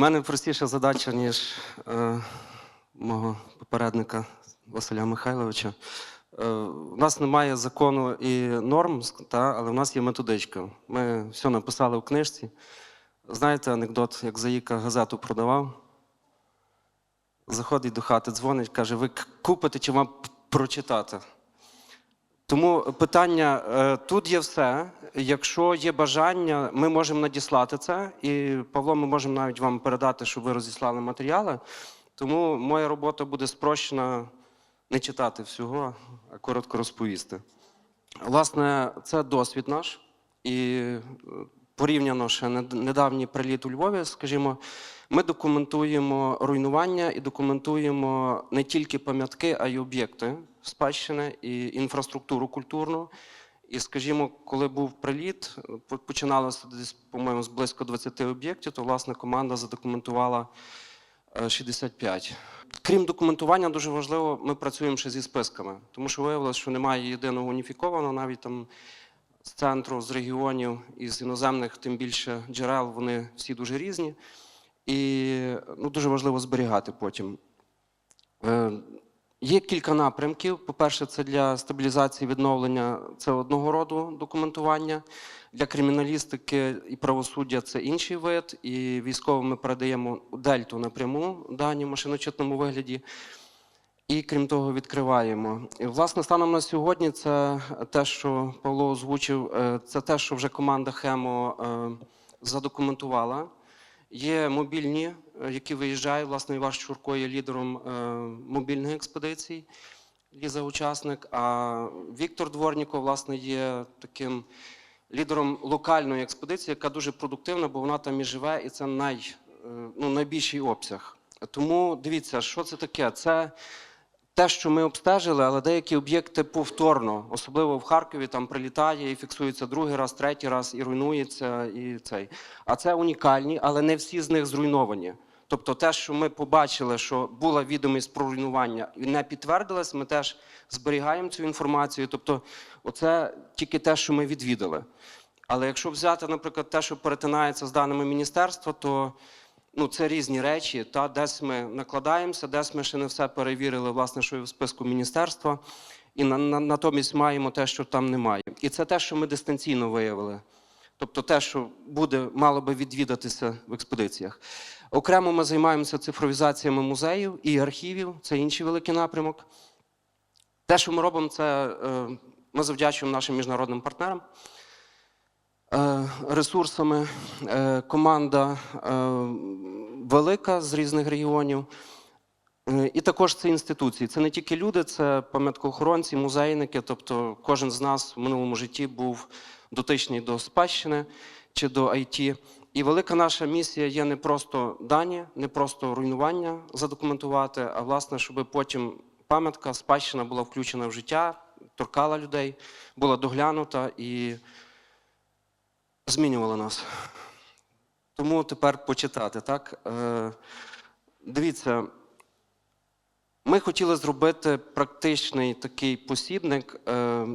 мене простіша задача, ніж е, мого попередника Василя Михайловича. Е, у нас немає закону і норм, та, але в нас є методичка. Ми все написали в книжці. Знаєте анекдот, як Заїка газету продавав? Заходить до хати, дзвонить, каже: ви купите чи вам прочитати? Тому питання е, тут є все. Якщо є бажання, ми можемо надіслати це. І Павло, ми можемо навіть вам передати, щоб ви розіслали матеріали. Тому моя робота буде спрощена не читати всього, а коротко розповісти. Власне, це досвід наш. І е, порівняно ще недавній приліт у Львові, скажімо, ми документуємо руйнування і документуємо не тільки пам'ятки, а й об'єкти спадщини і інфраструктуру культурну. І, скажімо, коли був приліт, починалося десь, по-моєму, з близько 20 об'єктів, то власне команда задокументувала е, 65. Крім документування, дуже важливо, ми працюємо ще зі списками, тому що виявилося, що немає єдиного уніфікованого, навіть там з центру, з регіонів і з іноземних, тим більше джерел, вони всі дуже різні. І ну, дуже важливо зберігати потім. Е, Є кілька напрямків. По-перше, це для стабілізації відновлення це одного роду документування. Для криміналістики і правосуддя це інший вид. І військовим ми передаємо дельту напряму дані в машиночетному вигляді. І крім того, відкриваємо. І, власне, станом на сьогодні, це те, що Павло озвучив, е, це те, що вже команда Хемо е, задокументувала. Є мобільні, е, які виїжджають. Власне, Іваш Чурко є лідером е, мобільних експедицій, Ліза учасник. А Віктор Дворніков, власне, є таким лідером локальної експедиції, яка дуже продуктивна, бо вона там і живе, і це най, е, ну, найбільший обсяг. Тому дивіться, що це таке? Це те, що ми обстежили, але деякі об'єкти повторно, особливо в Харкові, там прилітає і фіксується другий раз, третій раз, і руйнується, і цей. А це унікальні, але не всі з них зруйновані. Тобто, те, що ми побачили, що була відомість про руйнування і не підтвердилась, ми теж зберігаємо цю інформацію. Тобто, оце тільки те, що ми відвідали. Але якщо взяти, наприклад, те, що перетинається з даними міністерства, то ну, це різні речі. Та десь ми накладаємося, десь ми ще не все перевірили, власне, що є в списку міністерства, і на, на, натомість маємо те, що там немає. І це те, що ми дистанційно виявили. Тобто те, що буде, мало би відвідатися в експедиціях. Окремо ми займаємося цифровізаціями музеїв і архівів, це інший великий напрямок. Те, що ми робимо, це е, ми завдячуємо нашим міжнародним партнерам. Е, Ресурсами Е, команда е, велика з різних регіонів. І також це інституції. Це не тільки люди, це пам'яткоохоронці, музейники. Тобто кожен з нас в минулому житті був дотичний до спадщини чи до IT. І велика наша місія є не просто дані, не просто руйнування задокументувати, а власне, щоб потім пам'ятка, спадщина була включена в життя, торкала людей, була доглянута і змінювала нас. Тому тепер почитати. Так? Е, дивіться, ми хотіли зробити практичний такий посібник е,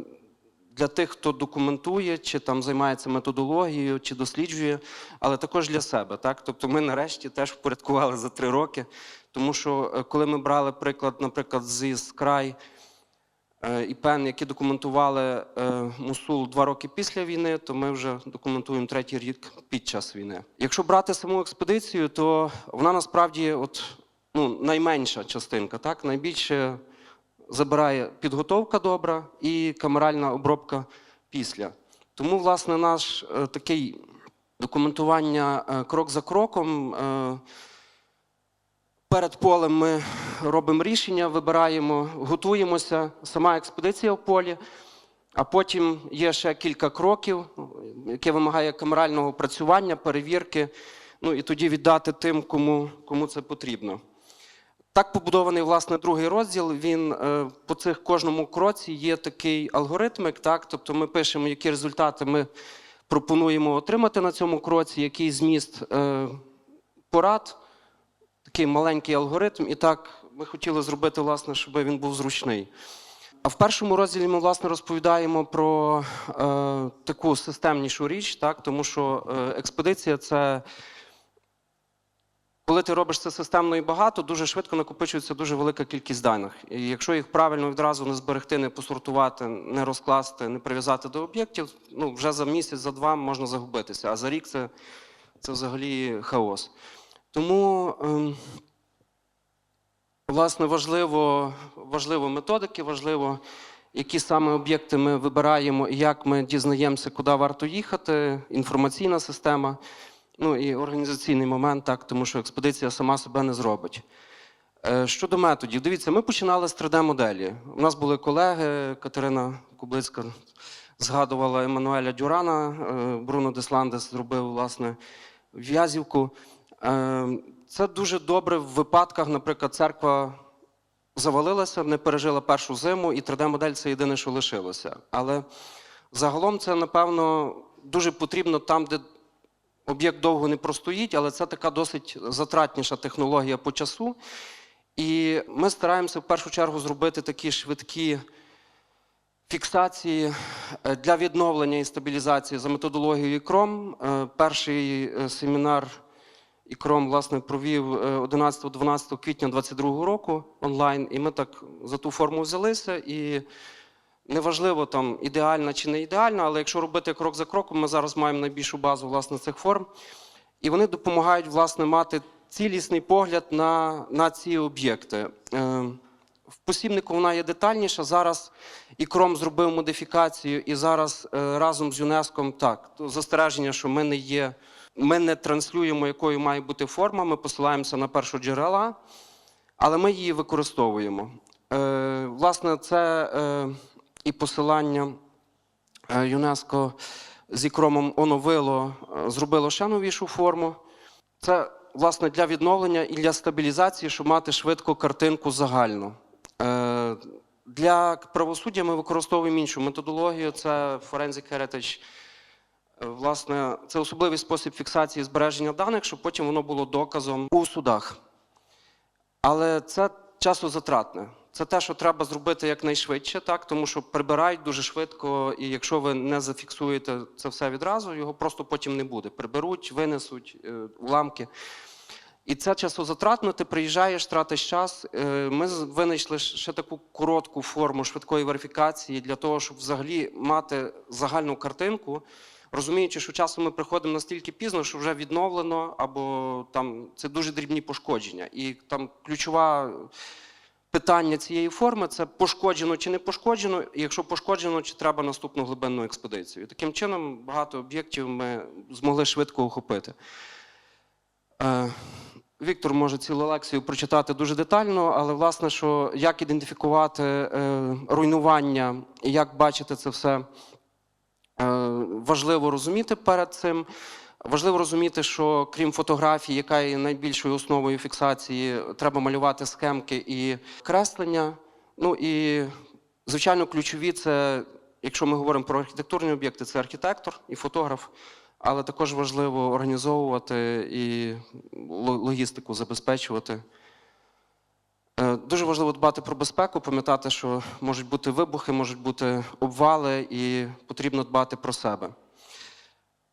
для тих, хто документує, чи там займається методологією, чи досліджує, але також для себе. Так? Тобто ми нарешті теж впорядкували за три роки. Тому що е, коли ми брали приклад, наприклад, зі Скрай е, і Пен, які документували е, Мусул два роки після війни, то ми вже документуємо третій рік під час війни. Якщо брати саму експедицію, то вона насправді от, ну, найменша частинка. Так? Найбільше забирає підготовка добра і камеральна обробка після. Тому, власне, наш е, такий документування крок за кроком. Перед полем ми робимо рішення, вибираємо, готуємося, сама експедиція в полі, а потім є ще кілька кроків, яке вимагає камерального працювання, перевірки, ну і тоді віддати тим, кому, кому це потрібно. Так побудований власне другий розділ. Він е, по цих кожному кроці є такий алгоритмик. Так, тобто ми пишемо, які результати ми пропонуємо отримати на цьому кроці, який зміст е, порад, такий маленький алгоритм. І так ми хотіли зробити, власне, щоб він був зручний. А в першому розділі ми власне розповідаємо про е, таку системнішу річ, так, тому що е, експедиція це коли ти робиш це системно і багато, дуже швидко накопичується дуже велика кількість даних. І якщо їх правильно відразу не зберегти, не посортувати, не розкласти, не прив'язати до об'єктів, ну вже за місяць, за два можна загубитися. А за рік це, це взагалі хаос. Тому. Ем, Власне, важливо, важливо методики, важливо, які саме об'єкти ми вибираємо і як ми дізнаємося, куди варто їхати, інформаційна система, ну і організаційний момент, так, тому що експедиція сама себе не зробить. Е, Щодо методів, дивіться, ми починали з 3D-моделі. У нас були колеги, Катерина Кублицька згадувала Еммануеля Дюрана, е, Бруно Десландес зробив власне в'язівку. Е, Це дуже добре в випадках, наприклад, церква завалилася, не пережила першу зиму, і 3D-модель це єдине, що лишилося. Але загалом це, напевно, дуже потрібно там, де об'єкт довго не простоїть, але це така досить затратніша технологія по часу. І ми стараємося в першу чергу зробити такі швидкі фіксації е, для відновлення і стабілізації за методологією ІКРОМ. Е, Перший е, семінар ІКРОМ власне провів е, 11-12 квітня 2022 року онлайн, і ми так за ту форму взялися. І неважливо там ідеальна чи не ідеальна, але якщо робити крок за кроком, ми зараз маємо найбільшу базу власне цих форм. І вони допомагають власне мати цілісний погляд на, на ці об'єкти. Е, В посібнику вона є детальніша. Зараз ІКРОМ зробив модифікацію, і зараз е, разом з ЮНЕСКО так, застереження, що ми не є, ми не транслюємо, якою має бути форма, ми посилаємося на першоджерела, але ми її використовуємо. Е, Власне, це е, і посилання е, ЮНЕСКО з ікромом оновило, е, зробило ще новішу форму. Це власне для відновлення і для стабілізації, щоб мати швидко картинку загальну. Е, Для правосуддя ми використовуємо іншу методологію. Це Forensic Heritage. Власне, це особливий спосіб фіксації збереження даних, щоб потім воно було доказом у судах. Але це часозатратне. Це те, що треба зробити якнайшвидше, так? тому що прибирають дуже швидко, і якщо ви не зафіксуєте це все відразу, його просто потім не буде. Приберуть, винесуть е, уламки. І це часозатратно, ти приїжджаєш, тратиш час. Е, Ми винайшли ще таку коротку форму швидкої верифікації для того, щоб взагалі мати загальну картинку, розуміючи, що часом ми приходимо настільки пізно, що вже відновлено, або там це дуже дрібні пошкодження. І там ключова питання цієї форми це пошкоджено чи не пошкоджено, і якщо пошкоджено, чи треба наступну глибинну експедицію. Таким чином багато об'єктів ми змогли швидко охопити. Е, Віктор може цілу лекцію прочитати дуже детально, але власне, що як ідентифікувати е, руйнування і як бачити це все, важливо розуміти перед цим. Важливо розуміти, що крім фотографії, яка є найбільшою основою фіксації, треба малювати схемки і креслення. Ну і, звичайно, ключові це, якщо ми говоримо про архітектурні об'єкти, це архітектор і фотограф. Але також важливо організовувати і логістику забезпечувати. Е, Дуже важливо дбати про безпеку, пам'ятати, що можуть бути вибухи, можуть бути обвали, і потрібно дбати про себе.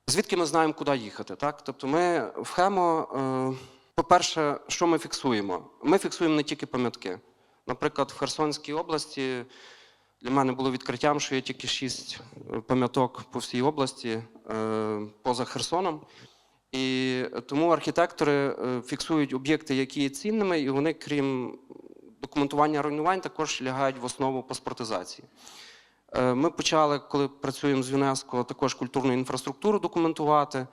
Звідки ми знаємо, куди їхати? Так? Тобто ми в Хемо, е, по-перше, що ми фіксуємо? Ми фіксуємо не тільки пам'ятки. Наприклад, в Херсонській області для мене було відкриттям, що є тільки шість е, пам'яток по всій області поза Херсоном. І тому архітектори фіксують об'єкти, які є цінними, і вони, крім документування руйнувань, також лягають в основу паспортизації. Е, Ми почали, коли працюємо з ЮНЕСКО, також культурну інфраструктуру документувати.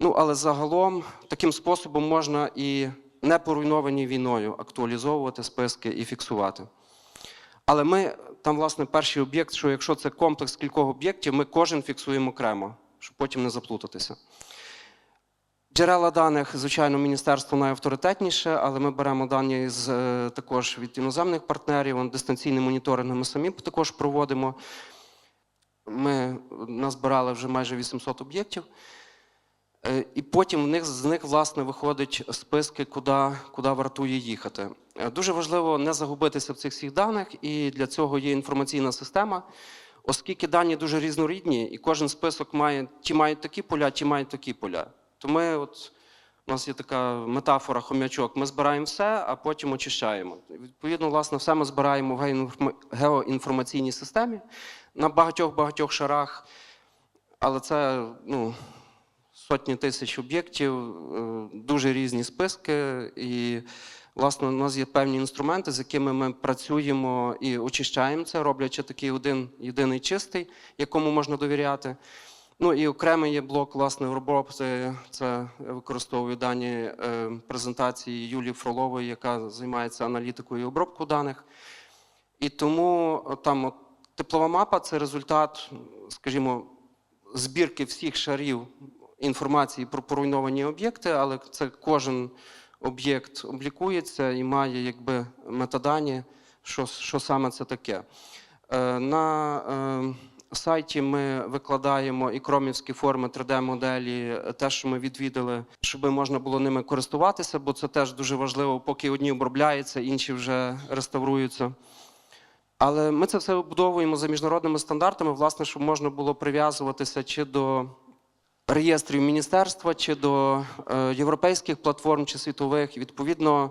Ну, але загалом таким способом можна і не поруйновані війною актуалізовувати списки і фіксувати. Але ми там, власне, перший об'єкт, що якщо це комплекс кількох об'єктів, ми кожен фіксуємо окремо, щоб потім не заплутатися. Джерела даних, звичайно, міністерство найавторитетніше, але ми беремо дані з, е, також від іноземних партнерів, дистанційний моніторинг ми самі також проводимо. Ми назбирали вже майже 800 об'єктів. Е, І потім в них, з них власне виходять списки, куди, куди вартує їхати. Е, Дуже важливо не загубитися в цих всіх даних, і для цього є інформаційна система, оскільки дані дуже різнорідні, і кожен список має ті мають такі поля, ті мають такі поля. То ми от У нас є така метафора хомячок. Ми збираємо все, а потім очищаємо. Відповідно, власне, все ми збираємо в геоінформаційній системі на багатьох-багатьох шарах. Але це ну, сотні тисяч об'єктів, е, дуже різні списки. І, власне, у нас є певні інструменти, з якими ми працюємо і очищаємо це, роблячи такий один єдиний чистий, якому можна довіряти. Ну і окремий є блок власне роботи. Це використовую дані е, презентації Юлії Фролової, яка займається аналітикою і обробкою даних. І тому е, там от, теплова мапа це результат, скажімо, збірки всіх шарів інформації про поруйновані об'єкти, але це кожен об'єкт облікується і має якби метадані, що, що саме це таке. Е, На е, сайті ми викладаємо і кромівські форми 3D-моделі, е, те, що ми відвідали, щоб можна було ними користуватися, бо це теж дуже важливо, поки одні обробляються, інші вже реставруються. Але ми це все вибудовуємо за міжнародними стандартами, власне, щоб можна було прив'язуватися чи до реєстрів міністерства, чи до е, європейських платформ, чи світових. І, Відповідно,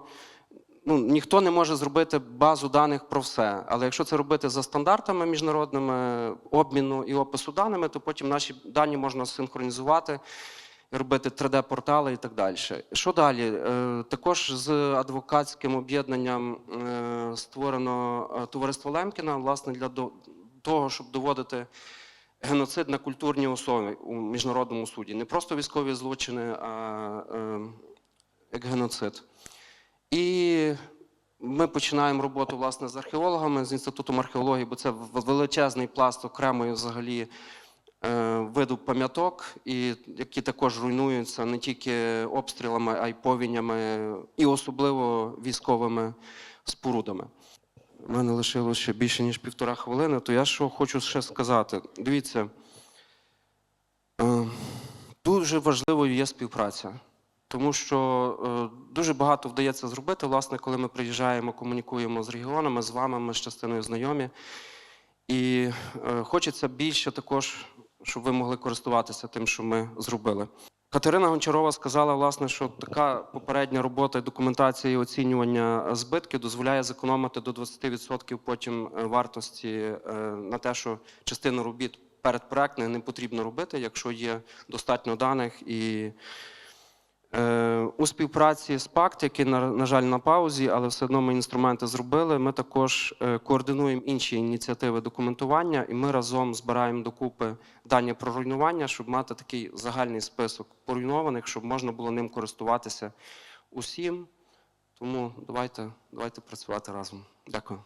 ну, ніхто не може зробити базу даних про все. Але якщо це робити за стандартами міжнародними обміну і опису даними, то потім наші дані можна синхронізувати. Робити 3D-портали і так далі. Що далі? Е, Також з адвокатським об'єднанням е, створено е, товариство Лемкіна, власне, для того, щоб доводити геноцид на культурній основі у міжнародному суді. Не просто військові злочини, а як геноцид. І ми починаємо роботу власне з археологами, з інститутом археології, бо це величезний пласт окремої взагалі е, виду пам'яток, які також руйнуються не тільки обстрілами, а й повінями, і особливо військовими спорудами. У мене лишилося ще більше ніж півтора хвилини, то я що хочу ще сказати. Дивіться, е, дуже важливою є співпраця. Тому що е, дуже багато вдається зробити, власне, коли ми приїжджаємо, комунікуємо з регіонами, з вами, ми з частиною знайомі. І е, хочеться більше також, щоб ви могли користуватися тим, що ми зробили. Катерина Гончарова сказала, власне, що така попередня робота документація і оцінювання збитків дозволяє зекономити до 20% потім е, вартості на те, що частину робіт передпроектних не потрібно робити, якщо є достатньо даних і У співпраці з ПАКТ, який, на, на жаль, на паузі, але все одно ми інструменти зробили. Ми також е, координуємо інші ініціативи документування, і ми разом збираємо докупи дані про руйнування, щоб мати такий загальний список поруйнованих, щоб можна було ним користуватися усім. Тому давайте, давайте працювати разом. Дякую.